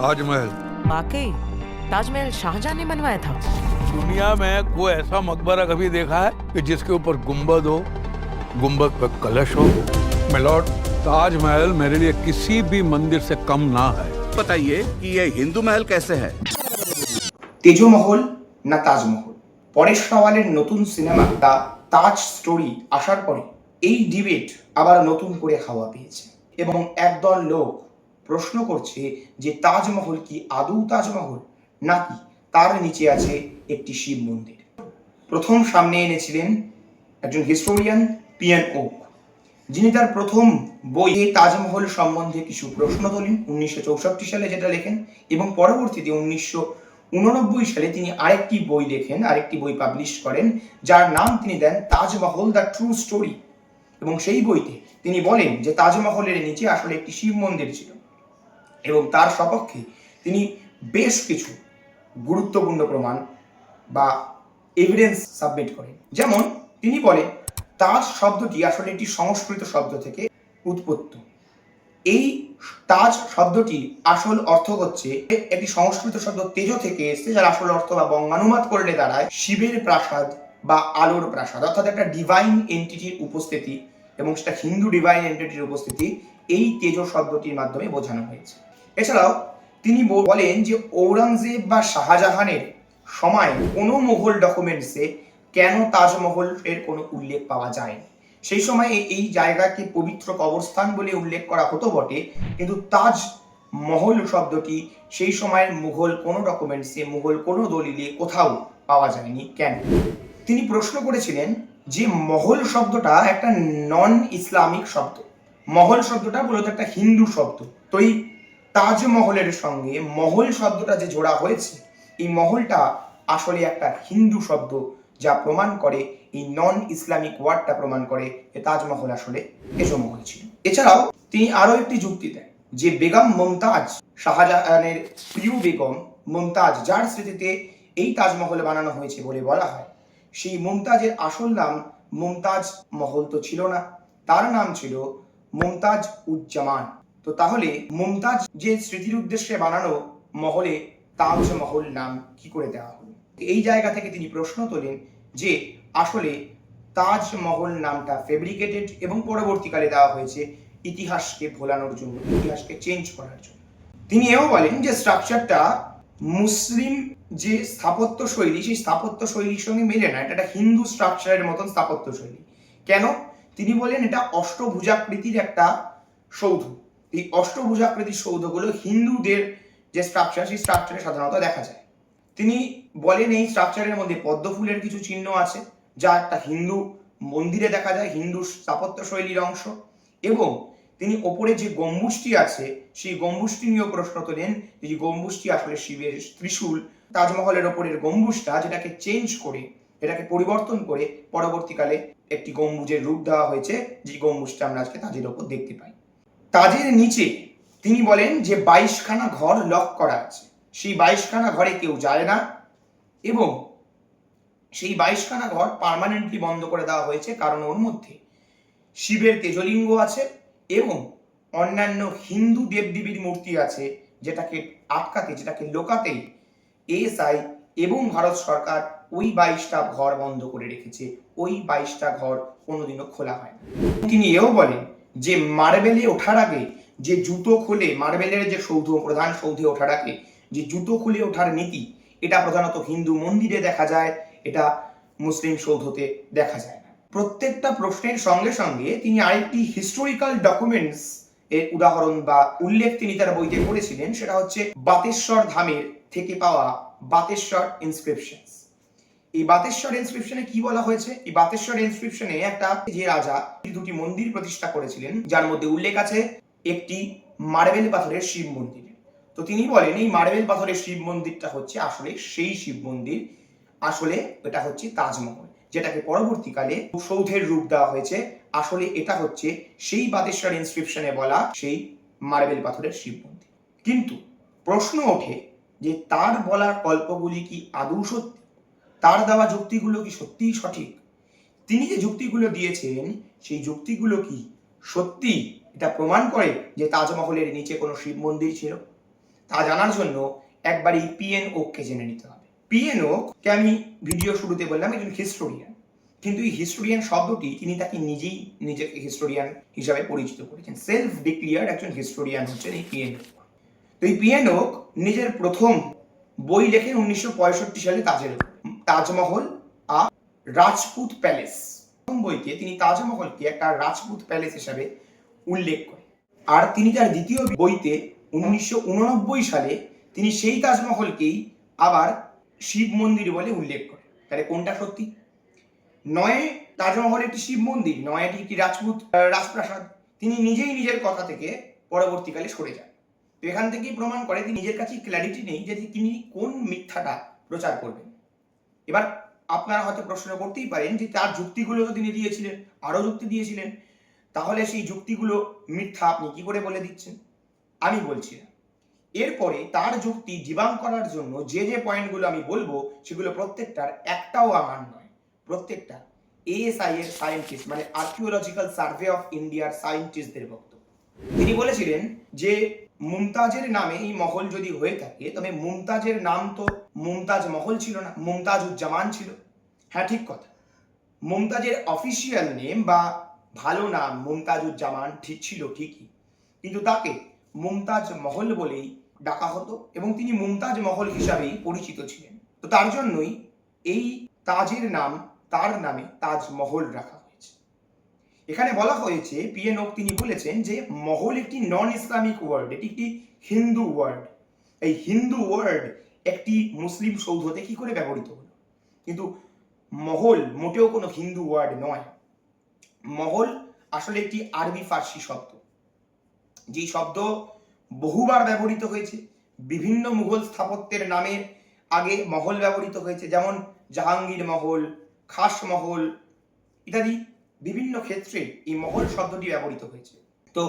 ताजमहल वाकई ताजमहल शाहजहां ने बनवाया था दुनिया में कोई ऐसा मकबरा कभी देखा है कि जिसके ऊपर गुंबद हो गुंबद पर कलश हो मिलॉर्ड ताजमहल मेरे लिए किसी भी मंदिर से कम ना है बताइए कि ये हिंदू महल कैसे है তেজমহল না তাজমহল পরেশ রাওয়ালের নতুন সিনেমা দা তাজ স্টোরি আসার পরে এই ডিবেট আবার নতুন করে হাওয়া পেয়েছে এবং একদল লোক প্রশ্ন করছে যে তাজমহল কি আদৌ তাজমহল? নাকি তার নিচে আছে একটি শিব মন্দির? প্রথম সামনে এনেছিলেন একজন হিস্টোরিয়ান পিএন ওক যিনি তার প্রথম বইয়ে তাজমহল সম্বন্ধে কিছু প্রশ্ন তোলেন উনিশশো চৌষট্টি সালে যেটা লেখেন এবং পরবর্তীতে উনিশশো উননব্বই সালে তিনি আরেকটি বই লেখেন, আরেকটি বই পাবলিশ করেন, যার নাম তিনি দেন তাজমহল, দ্য ট্রু স্টোরি। এবং সেই বইতে তিনি বলেন যে তাজমহলের নিচে আসলে একটি শিব মন্দির ছিল। এবং তার সপক্ষে তিনি বেশ কিছু গুরুত্বপূর্ণ প্রমাণ বা এভিডেন্স সাবমিট করেন। যেমন তিনি বলেন তাজ শব্দটি আসলে একটি সংস্কৃত শব্দ থেকে উৎপত্ত। এই তাজ শব্দটি আসল অর্থ হচ্ছে একটি সংস্কৃত শব্দ তেজ থেকে এসেছে, যার আসল অর্থ বা বঙ্গানুবাদ করলে দাঁড়ায় শিবের প্রাসাদ বা আলোর প্রাসাদ, অর্থাৎ একটা ডিভাইন এন্টিটির উপস্থিতি এবং সেটা হিন্দু ডিভাইন এন্টিটির উপস্থিতি। এই তেজ শব্দটির মাধ্যমে বোঝানো হয়েছে। এছাড়াও তিনি বলেন যে ঔরঙ্গজেব বা শাহজাহানের সময় কোনো মুঘল ডকুমেন্টসে কেন তাজমহল এর কোনো উল্লেখ পাওয়া যায়নি। সেই সময় এই- এই জায়গাকে পবিত্র কবরস্থান বলে উল্লেখ করা হতো বটে, কিন্তু তাজ মহল শব্দটি সেই সময়ের মুঘল কোনো ডকুমেন্টসে, মুঘল কোনো দলিলে কোথাও পাওয়া যায়নি কেন? তিনি প্রশ্ন করেছিলেন যে মহল শব্দটা একটা নন ইসলামিক শব্দ। মহল শব্দটা মূলত একটা হিন্দু শব্দ। তো এই তাজমহলের সঙ্গে মহল শব্দটা যে জোড়া হয়েছে, এই মহলটা আসলে একটা হিন্দু শব্দ যা প্রমাণ করে, এই নন ইসলামিক ওয়ার্ডটা প্রমাণ করে যে তাজমহল আসলে তেজমহল ছিল। এছাড়াও তিনি আরও একটি যুক্তি দেন, যে বেগম মমতাজ শাহজাহানের প্রিয় বেগম মমতাজ, যার স্মৃতিতে এই তাজমহল বানানো হয়েছে বলে বলা হয়, সেই মুমতাজের আসল নাম মুমতাজ মহল তো ছিল না। তার নাম ছিল মুমতাজ উজ্জামান। তো তাহলে মুমতাজ যে স্মৃতির উদ্দেশ্যে বানানো মহলে তাজমহল নাম কি করে দেওয়া হলো? এই জায়গা থেকে তিনি প্রশ্ন তোলেন যে আসলে তাজমহল নামটা ফেব্রিকেটেড এবং পরবর্তীকালে দেওয়া হয়েছে ইতিহাসকে ভোলানোর জন্য, ইতিহাসকে চেঞ্জ করার জন্য। তিনি এও বলেন যে স্ট্রাকচারটা মুসলিম যে স্থাপত্য শৈলী, সেই স্থাপত্য শৈলীর সঙ্গে মেলে না। এটা একটা হিন্দু স্ট্রাকচারের মতন স্থাপত্য শৈলী। কেন? তিনি বলেন এটা অষ্টভুজাকৃতির একটা সৌধ। এই অষ্টভুজাকৃতির সৌধগুলো হিন্দুদের যে স্ট্রাকচার সেই স্ট্রাকচারে সাধারণত দেখা যায়। তিনি বলেন এই স্ট্রাকচারের মধ্যে পদ্ম ফুলের কিছু চিহ্ন আছে, যা একটা হিন্দু মন্দিরে দেখা যায়, হিন্দু স্থাপত্য শৈলীর অংশ। এবং তিনি ওপরে যে গম্বুজটি আছে, সেই গম্বুজটি নিয়েও প্রশ্ন তোলেন যে গম্বুজটি আসলে শিবের ত্রিশূল তাজমহলের ওপরের গম্বুজটা, যেটাকে চেঞ্জ করে, এটাকে পরিবর্তন করে পরবর্তীকালে একটি গম্বুজের রূপ দেওয়া হয়েছে যে গম্বুজটা আমরা আজকে তাজের ওপর দেখতে পাই। তাজের নিচে তিনি বলেন যে বাইশখানা ঘর লক করা আছে। সেই বাইশখানা ঘরে কেউ যায় না এবং সেই বাইশখানা ঘর পার্মানেন্টলি বন্ধ করে দেওয়া হয়েছে কারণ ওর মধ্যে শিবের তেজলিঙ্গ আছে এবং অন্যান্য হিন্দু দেবদেবীর মূর্তি আছে যেটাকে আটকাতে, যেটাকে লোকাতেই এএসআই এবং ভারত সরকার ওই বাইশটা ঘর বন্ধ করে রেখেছে। ওই বাইশটা ঘর কোনোদিনও খোলা হয় তিনি এও বলেন যে মার্বেলে ওঠার আগে, যে জুতো খুলে, মার্বেলের যে সৌধ, প্রধান সৌধে ওঠার আগে, যে জুতো খুলে ওঠার নীতি, এটা প্রধানত হিন্দু মন্দিরে দেখা যায়, এটা মুসলিম সৌধতে দেখা যায়। না প্রত্যেকটা প্রশ্নের সঙ্গে সঙ্গে তিনি আরেকটি হিস্টোরিক্যাল ডকুমেন্টস এর উদাহরণ বা উল্লেখ তিনি তার বইতে করেছিলেন, সেটা হচ্ছে বাতেশ্বর ধামের থেকে পাওয়া বাতেশ্বর ইনস্ক্রিপশনস এই বাতেশ্বর ইনস্ক্রিপশনে কি বলা হয়েছে? এই বাতেশ্বর ইনস্ক্রিপশনে একটা যে রাজা দুটি মন্দির প্রতিষ্ঠা করেছিলেন, যার মধ্যে উল্লেখ আছে একটি মার্বেল পাথরের শিব মন্দির। তো তিনি বলেন, এই মার্বেল পাথরের শিব মন্দিরটা হচ্ছে আসলে সেই শিব মন্দির, আসলে এটা হচ্ছে তাজমহল, যেটাকে পরবর্তীকালে সৌধের রূপ দেওয়া হয়েছে। আসলে এটা হচ্ছে সেই বাতেশ্বর ইনস্ক্রিপশনে বলা সেই মার্বেল পাথরের শিব মন্দির। কিন্তু প্রশ্ন ওঠে যে তার বলা গল্পগুলি কি আদৌ সত্যি? তার দেওয়া যুক্তিগুলো কি সত্যিই সঠিক? তিনি যে যুক্তিগুলো দিয়েছেন, সেই যুক্তিগুলো কি সত্যি? এটা প্রমাণ করে যে তাজমহলের নিচে কোনো শিব মন্দির ছিল? তা জানার জন্য একবার এই পিএনও কে জেনে নিতে হবে। পিএনও কে আমি ভিডিও শুরুতে বললাম, একজন হিস্টোরিয়ান কিন্তু এই হিস্টোরিয়ান শব্দটি তিনি তাকে নিজেই নিজেকে হিস্টোরিয়ান হিসাবে পরিচিত করেছেন। সেলফ ডিক্লিয়ার্ড একজন হিস্টোরিয়ান হচ্ছেন এই পিএনও তো এই পিএনও নিজের প্রথম বই লেখেন উনিশশো পঁয়ষট্টি সালে তাজের উপর। তাজমহল আর রাজপুত প্যালেস। প্রথম বইতে তিনি তাজমহলকে একটা রাজপুত প্যালেস হিসাবে উল্লেখ করেন। আর তিনি তার দ্বিতীয় বইতে উনিশশো উননব্বই সালে তিনি সেই তাজমহলকেই আবার শিব মন্দির বলে উল্লেখ করেন। তাহলে কোনটা সত্যি? নয় তাজমহল একটি শিব মন্দির, নয় এটি একটি রাজপুত রাজপ্রাসাদ। তিনি নিজেই নিজের কথা থেকে পরবর্তীকালে সরে যান। তো এখান থেকেই প্রমাণ করে তিনি নিজের কাছে ক্ল্যারিটি নেই যে তিনি কোন মিথ্যাটা প্রচার করবেন। এবার আপনারা হয়তো প্রশ্ন করতেই পারেন যে তার যুক্তিগুলো তো তিনি দিয়েছিলেন, আরও যুক্তি দিয়েছিলেন, তাহলে সেই যুক্তিগুলো মিথ্যা আপনি কি করে বলে দিচ্ছেন? আমি বলছি এরপরে তার যুক্তি ডিবাং করার জন্য যে যে পয়েন্টগুলো আমি বলব, সেগুলো প্রত্যেকটার একটাও আমার নয়। প্রত্যেকটা। এএসআই এর সায়েন্টিস্ট মানে আর্কিওলজিক্যাল সার্ভে অফ ইন্ডিয়ার সায়েন্টিস্টদের বক্তব্য। তিনি বলেছিলেন যে, মুমতাজের নামে এই মহল যদি হয়ে থাকে, তবে মুমতাজের নাম তো মুমতাজ মহল ছিল না, মুমতাজ উজ্জামান ছিল। হ্যাঁ ঠিক কথা। মুমতাজের অফিসিয়াল নেম বা ভালো নাম মুমতাজ উজ্জামান ঠিক ছিল ঠিকই। কিন্তু তাকে মুমতাজ মহল বলেই ডাকা হতো এবং তিনি মুমতাজ মহল হিসাবেই পরিচিত ছিলেন। তো তার জন্যই এই তাজের নাম, তার নামে তাজমহল রাখা হয়েছে। এখানে বলা হয়েছে পিএনওক তিনি বলেছেন যে মহল একটি নন ইসলামিক ওয়ার্ড এটি একটি হিন্দু ওয়ার্ড এই হিন্দু ওয়ার্ড একটি মুসলিম সৌধতে কি করে ব্যবহৃত হলো? কিন্তু মহল মোটেও কোনো হিন্দু ওয়ার্ড নয়। মহল আসলে একটি আরবি ফার্সি শব্দ। যেই শব্দ বহুবার ব্যবহৃত হয়েছে, বিভিন্ন মুঘল স্থাপত্যের নামে আগে মহল ব্যবহৃত হয়েছে, যেমন জাহাঙ্গীর মহল, খাস মহল ইত্যাদি বিভিন্ন ক্ষেত্রে এই মহল শব্দটি ব্যবহৃত হয়েছে। তো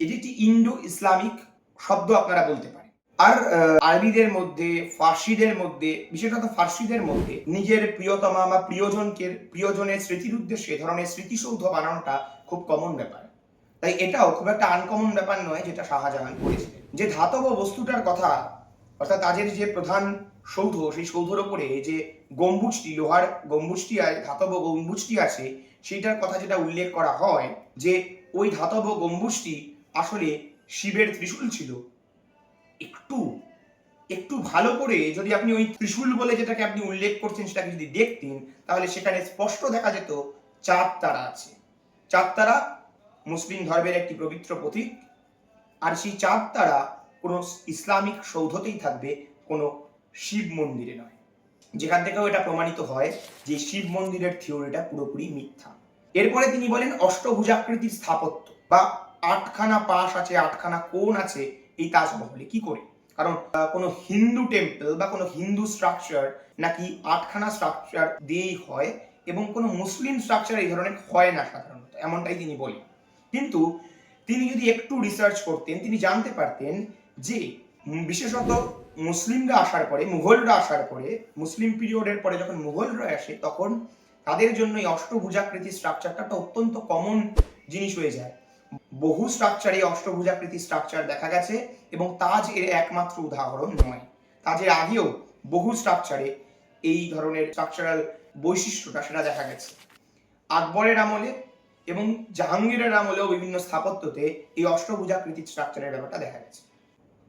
এটি একটি ইন্ডো ইসলামিক শব্দ আপনারা বলতে পারেন। আর আরবিদের মধ্যে, ফার্সিদের মধ্যে, বিশেষত ফার্সিদের মধ্যে নিজের প্রিয়তমা বা প্রিয়জনকে, প্রিয়জনের স্মৃতির উদ্দেশ্যে ধরনের স্মৃতিসৌধ বানানোটা খুব কমন ব্যাপার। তাই এটাও খুব একটা আনকমন ব্যাপার নয় যেটা শাহজাহান করেছিলেন। যে ধাতব বস্তুটার কথা, অর্থাৎ তাদের যে প্রধান সৌধ, সেই সৌধর ওপরে যে গম্বুজটি, লোহার গম্বুজটি আর ধাতব গম্বুজটি আছে, সেইটার কথা যেটা উল্লেখ করা হয় যে ওই ধাতব গম্বুজটি আসলে শিবের ত্রিশূল ছিল। একটু একটু ভালো করে যদি আপনি ওই ত্রিশূল বলে যেটাকে আপনি উল্লেখ করছেন সেটাকে যদি দেখতেন, তাহলে সেখানে স্পষ্ট দেখা যেত চাঁদ তারা আছে। চাঁদ তারা মুসলিম ধর্মের একটি পবিত্র প্রতীক, আর সেই চাঁদ তারা কোনো ইসলামিক সৌধতেই থাকবে, কোনো শিব মন্দিরে নয়। যেখান থেকেও এটা প্রমাণিত হয় যে শিব মন্দিরের থিওরিটা পুরোপুরি মিথ্যা। এরপরে তিনি বলেন অষ্টভুজাকৃতির স্থাপত্য, বা আটখানা পাশ আছে, আটখানা কোণ আছে এই তাজমহলে কি করে? কারণ কোনো হিন্দু টেম্পল বা কোনো হিন্দু স্ট্রাকচার নাকি আটখানা স্ট্রাকচার দিয়েই হয় এবং কোনো মুসলিম স্ট্রাকচার এই ধরনের হয় না সাধারণত, এমনটাই তিনি বলেন। কিন্তু তিনি যদি একটু রিসার্চ করতেন, তিনি জানতে পারতেন যে বিশেষত মুসলিমরা আসার পরে, মুঘলরা আসার পরে, মুসলিম পিরিয়ডের পরে যখন মুঘলরা আসে, তখন তাদের জন্য এই অষ্টভুজাকৃতি স্ট্রাকচারটা অত্যন্ত কমন জিনিস হয়ে যায়। বহু স্ট্রাকচারে অষ্টভুজাকৃতি স্ট্রাকচার দেখা গেছে এবং তাজ এর একমাত্র উদাহরণ নয়। তাজের আগেও বহু স্ট্রাকচারে এই ধরনের স্ট্রাকচারাল বৈশিষ্ট্যটা সেটা দেখা গেছে। আকবরের আমলে এবং জাহাঙ্গীরের আমলেও বিভিন্ন স্থাপত্যতে এই অষ্টভুজাকৃতি স্ট্রাকচারের ব্যাপারটা দেখা গেছে।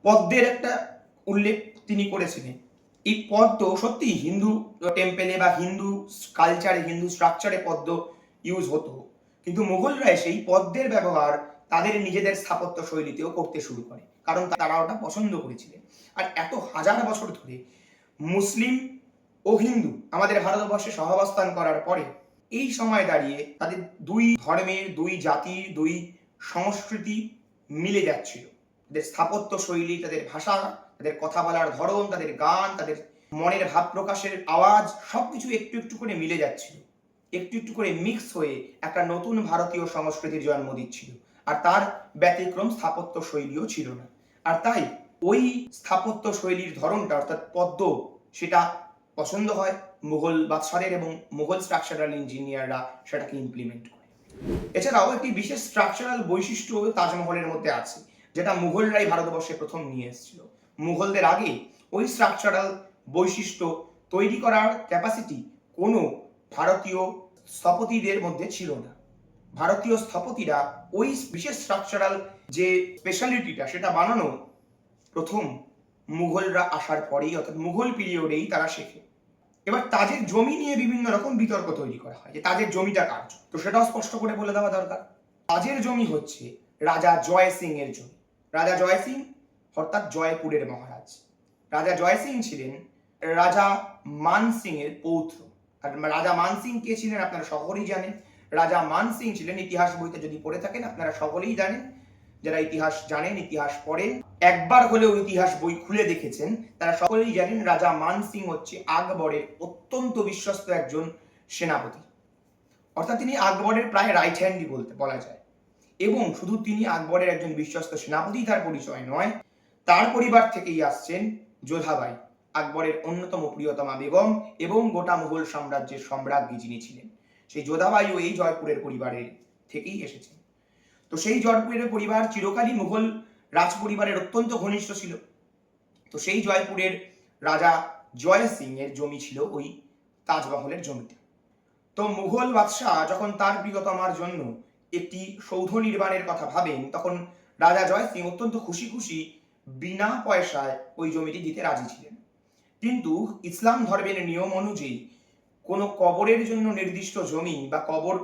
পদ্মের একটা উল্লেখ তিনি করেছিলেন। এই পদ্ম সত্যি হিন্দু টেম্পেলে বা হিন্দু কালচারে হিন্দু স্ট্রাকচারে পদ্ম ইউজ হতো। কিন্তু মুঘলরা এসে এই পদ্মের ব্যবহার তাদের নিজেদের স্থাপত্য শৈলীতেও করতে শুরু করে, কারণ তারা ওটা পছন্দ করেছিলেন। আর এত হাজার বছর ধরে মুসলিম ও হিন্দু আমাদের ভারতবর্ষে সহাবস্থান করার পরে এই সময় দাঁড়িয়ে তাদের দুই ধর্মের, দুই জাতির, দুই সংস্কৃতি মিলে যাচ্ছিল। তাদের স্থাপত্য শৈলী, তাদের ভাষা, তাদের কথা বলার ধরন, তাদের গান, তাদের মনের ভাব প্রকাশের আওয়াজ সবকিছু একটু একটু করে মিলে যাচ্ছিল। একটু একটু করে মিক্স হয়ে একটা নতুন ভারতীয় সংস্কৃতির জন্ম দিচ্ছিল। আর তার ব্যতিক্রম স্থাপত্য শৈলীও ছিল না। আর তাই ওই স্থাপত্য শৈলীর ধরনটা, অর্থাৎ পদ্ম, সেটা পছন্দ হয় মুঘল বাদশাহের এবং মুঘল স্ট্রাকচারাল ইঞ্জিনিয়াররা সেটাকে ইমপ্লিমেন্ট করে। এছাড়াও একটি বিশেষ স্ট্রাকচারাল বৈশিষ্ট্য তাজমহলের মধ্যে আছে, যেটা মুঘলরাই ভারতবর্ষে প্রথম নিয়ে এসেছিল। মুঘলদের আগে ওই স্ট্রাকচারাল বৈশিষ্ট্য তৈরি করার ক্যাপাসিটি কোনো ভারতীয় স্থপতিদের মধ্যে ছিল না। ভারতীয় স্থপতিরা ওই বিশেষ স্ট্রাকচারাল যে স্পেশালিটিটা সেটা বানানো প্রথম মুঘলরা আসার পরেই, অর্থাৎ মুঘল পিরিয়ডেই তারা শেখে। এবার তাজের জমি নিয়ে বিভিন্ন রকম বিতর্ক তৈরি করা হয় যে তাজের জমিটা কার তো সেটাও স্পষ্ট করে বলে দেওয়া দরকার। তাজের জমি হচ্ছে রাজা জয় সিং এর জমি। রাজা জয় সিং অর্থাৎ জয়পুরের মহারাজ। রাজা জয় সিং ছিলেন রাজা মান সিং এর পৌত্র। রাজা মান সিং কে ছিলেন আপনারা সকলেই জানেন। রাজা মান সিং ছিলেন ইতিহাস বইতে যদি পড়ে থাকেন, আপনারা সকলেই জানেন। যারা ইতিহাস জানেন, ইতিহাস পড়েন, একবার হলেও ইতিহাস বই খুলে দেখেছেন, তারা সকলেই জানেন রাজা মান সিং হচ্ছে আকবরের অত্যন্ত বিশ্বস্ত একজন সেনাপতি। অর্থাৎ তিনি আকবরের প্রায় রাইট হ্যান্ডই বলতে বলা যায়। এবং শুধু তিনি আকবরের একজন বিশ্বস্ত সেনাপতি, তার পরিচয় নয়, তার পরিবার থেকেই আসছেন যোধাবাই। আকবরের অন্যতম প্রিয়তমা বেগম এবং গোটা মুঘল সাম্রাজ্যের সম্রাজ্ঞী যিনি ছিলেন। সেই যোধাবাইও এই জয়পুরের পরিবারের থেকেই এসেছেন। তো সেই জয়পুরের পরিবার চিরকালই মুঘল রাজ পরিবারের অত্যন্ত ঘনিষ্ঠ ছিল। তো সেই জয়পুরের রাজা জয় সিং এর জমি ছিল ওই তাজমহলের জমিতে। তো মুঘল বাদশাহ যখন তার প্রিয়তমার জন্য একটি সৌধ নির্মাণের কথা ভাবেন, তখন রাজা জয় সিং অত্যন্ত খুশি খুশি বিনা পয়সায় ওই জমিটি দিতে রাজি ছিলেন। কিন্তু ইসলাম ধর্মের নিয়ম অনুযায়ী কোনো কবরের জন্য নির্দিষ্ট জমি বা কবর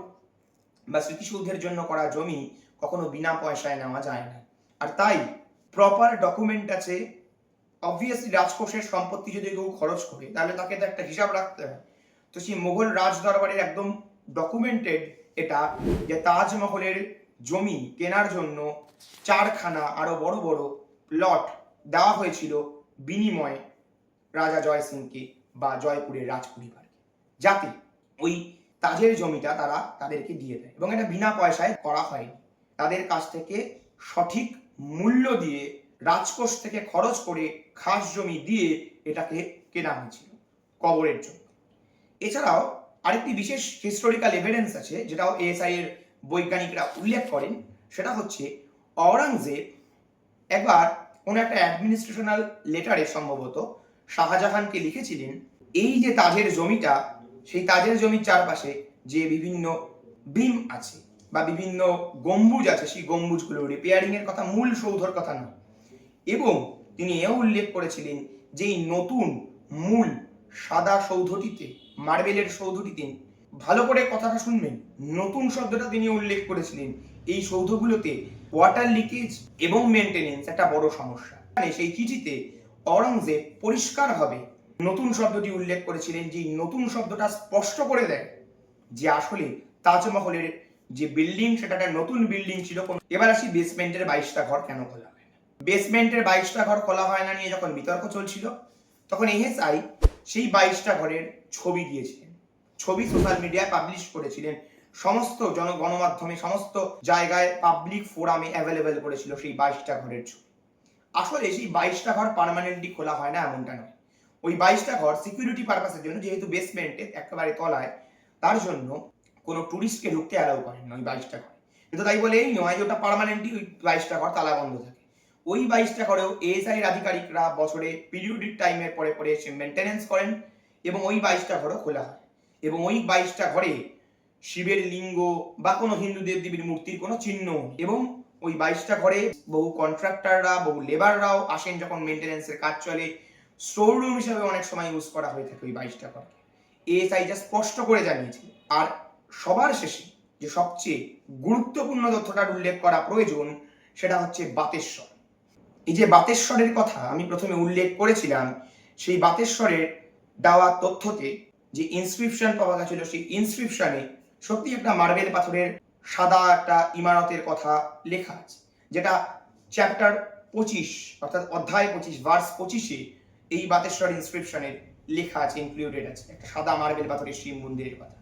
বা স্মৃতিসৌধের জন্য করা জমি কখনো বিনা পয়সায় নেওয়া যায় না। আর তাই প্রপার ডকুমেন্ট আছে। অবভিয়াসলি রাজকোষের সম্পত্তি যদি কেউ খরচ করে, তাহলে তাকে তো একটা হিসাব রাখতে হয়। তো সেই মুঘল রাজ দরবারের একদম ডকুমেন্টেড এটা যে তাজমহলের জমি কেনার জন্য চারখানা আরও বড় বড় প্লট দেওয়া হয়েছিল বিনিময়ে। রাজা জয় সিংকে বা জয়পুরের রাজ পরিবারকে যাতে ওই তাজের জমিটা তারা তাদেরকে দিয়ে দেয় এবং এটা বিনা পয়সায় করা হয়নি। তাদের কাছ থেকে সঠিক মূল্য দিয়ে, রাজকোষ থেকে খরচ করে খাস জমি দিয়ে এটাকে কেনা হয়েছিল কবরের জন্য। এছাড়াও আরেকটি বিশেষ হিস্টোরিক্যাল এভিডেন্স আছে, যেটাও এএসআই এর বৈজ্ঞানিকরা উল্লেখ করেন, সেটা হচ্ছে অরঙ্গজেব একবার কোনো একটা অ্যাডমিনিস্ট্রেশনাল লেটারে সম্ভবত শাহজাহানকে লিখেছিলেন, এই যে তাজের জমিটা, সেই তাজের জমির চারপাশে যে বিভিন্ন বিম আছে বা বিভিন্ন গম্বুজ আছে, সেই গম্বুজগুলো রিপেয়ারিং এর কথা মূল সৌধর কথা নয়। এবং তিনি এও উল্লেখ করেছিলেন যে এই নতুন মূল সাদা সৌধটিতে, মার্বেলের সৌধটিতে, ভালো করে কথাটা শুনবেন, নতুন শব্দটা তিনি উল্লেখ করেছিলেন, এই সৌধগুলোতে ওয়াটার লিকেজ এবং মেনটেনেন্স একটা বড় সমস্যা। মানে সেই চিঠিতে অরঙ্গজেব পরিষ্কারভাবে নতুন শব্দটি উল্লেখ করেছিলেন যে, নতুন শব্দটা স্পষ্ট করে দেয় যে আসলে তাজমহলের যে বিল্ডিং সেটা একটা নতুন বিল্ডিং ছিল এবার আসি বেসমেন্টের বাইশটা ঘর কেন খোলা হয় না? বেসমেন্টের বাইশটা ঘর খোলা হয় না নিয়ে যখন বিতর্ক চলছিল, তখন এএসআই সেই বাইশটা ঘরের ছবি দিয়েছিলেন। ছবি সোশ্যাল মিডিয়ায় পাবলিশ করেছিলেন। সমস্ত জন, গণমাধ্যমে, সমস্ত জায়গায় পাবলিক ফোরামে অ্যাভেলেবেল করেছিল সেই বাইশটা ঘরের ছবি। আসলে সেই বাইশটা ঘর পার্মানেন্টলি খোলা হয় না এমনটা নয়। ওই বাইশটা ঘর সিকিউরিটি পারপাসের জন্য যেহেতু বেসমেন্টে একেবারে তলায়, তার জন্য কোনো টুরিস্টকে ঢুকতে অ্যালাউ করেন না ওই বাইশটা ঘর। কিন্তু তাই বলে এই নয় যে ওটা পার্মানেন্টলি ওই বাইশটা ঘর তালা বন্ধ থাকে। ওই বাইশটা ঘরেও এএসআই এর আধিকারিকরা বছরে পিরিয়ডিক টাইমের পরে পরে এসে মেনটেনেন্স করেন এবং ওই বাইশটা ঘরও খোলা হয়। এবং ওই বাইশটা ঘরে শিবের লিঙ্গ বা কোনো হিন্দু দেবদেবীর মূর্তির কোনো চিহ্ন এবং ওই বাইশটা ঘরে বহু কন্ট্রাক্টররা বহু লেবাররাও আসেন যখন মেনটেনেন্সের কাজ চলে। স্টোর রুম হিসাবে অনেক সময় ইউজ করা হয়ে থাকে ওই বাইশটা ঘরকে। এএসআই যা স্পষ্ট করে জানিয়েছে। আর সবার শেষে যে সবচেয়ে গুরুত্বপূর্ণ তথ্যটার উল্লেখ করা প্রয়োজন, সেটা হচ্ছে বাতেশ্বর। এই যে বাতেশ্বরের কথা আমি প্রথমে উল্লেখ করেছিলাম, সেই বাতেশ্বরের দেওয়া তথ্যতে যে ইনস্ক্রিপশন পাওয়া গেছিল, সেই ইনস্ক্রিপশনে সত্যি একটা মার্বেল পাথরের সাদা একটা ইমারতের কথা লেখা আছে, যেটা চ্যাপ্টার পঁচিশ, অর্থাৎ অধ্যায় পঁচিশ ভার্স পঁচিশে এই বাতেশ্বর ইনস্ক্রিপশনের লেখা আছে ইনক্লুডেড আছে, একটা সাদা মার্বেল পাথরের শিব মন্দিরের কথা।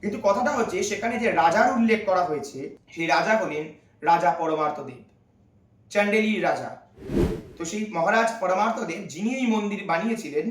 কিন্তু কথাটা হচ্ছে, সেখানে যে রাজার উল্লেখ করা হয়েছে, সেই রাজা হলেন রাজা পরমার্থদেব চান্ডেলির রাজা। তো সেই মহারাজ পরমার্থদেব যিনি এই মন্দির বানিয়েছিলেন,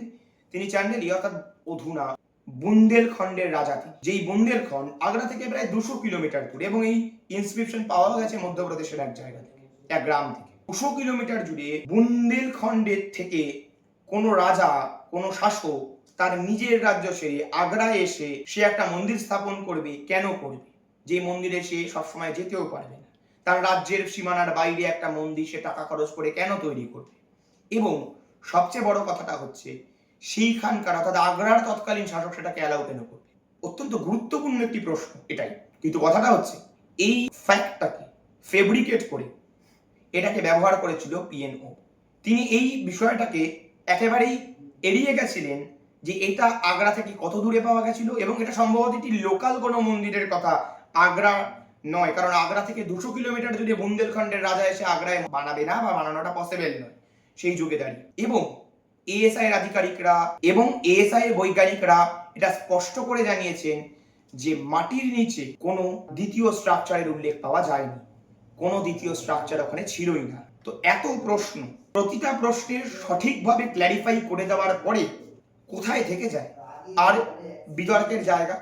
তিনি চান্ডেলি অর্থাৎ অধুনা বুন্দেলখণ্ডের রাজা। যেই বুন্দেলখণ্ড আগ্রা থেকে প্রায় দুশো কিলোমিটার দূরে এবং এই ইনস্ক্রিপশন পাওয়া গেছে মধ্যপ্রদেশের এক জায়গা থেকে, এক গ্রাম থেকে। দুশো কিলোমিটার জুড়ে বুন্দেলখণ্ডের থেকে কোনো রাজা, কোনো শাসক তার নিজের রাজ্য সেরে আগ্রায় এসে সে একটা মন্দির স্থাপন করবে, কেন করবে? যে মন্দিরে সে সবসময় যেতেও পারবে না। তার রাজ্যের সীমানার বাইরে একটা মন্দির সে টাকা খরচ করে কেন তৈরি করবে? এবং সবচেয়ে বড় কথাটা হচ্ছে সেইখানকার, অর্থাৎ আগ্রার তৎকালীন শাসক সেটাকে অ্যালাউ কেন করবে? অত্যন্ত গুরুত্বপূর্ণ একটি প্রশ্ন এটাই। কিন্তু কথাটা হচ্ছে, এই ফ্যাক্টটাকে ফেব্রিকেট করে এটাকে ব্যবহার করেছিল পিএনও তিনি এই বিষয়টাকে একেবারেই এড়িয়ে গেছিলেন যে এটা আগ্রা থেকে কত দূরে পাওয়া গেছিল এবং এটা সম্ভবত একটি লোকাল কোনো মন্দিরের কথা। আগ্রা নয়, কারণ আগ্রা থেকে দুশো কিলোমিটার জুড়ে বুন্দেলখণ্ডের রাজা এসে আগ্রায় বানাবে না বা বানানোটা পসিবল নয়, সেই যুগে দাঁড়িয়ে। এবং এএসআই এর আধিকারিকরা এবং এএসআই এর বৈজ্ঞানিকরা এটা স্পষ্ট করে জানিয়েছেন যে মাটির নিচে কোনো দ্বিতীয় স্ট্রাকচারের উল্লেখ পাওয়া যায়নি। কোনো দ্বিতীয় স্ট্রাকচার ওখানে ছিলই না। তো এত প্রশ্ন, প্রতিটা প্রশ্নের সঠিকভাবে ক্ল্যারিফাই করে দেওয়ার পরে কোথায় থেকে যায়? আর বিতর্কের জায়গা?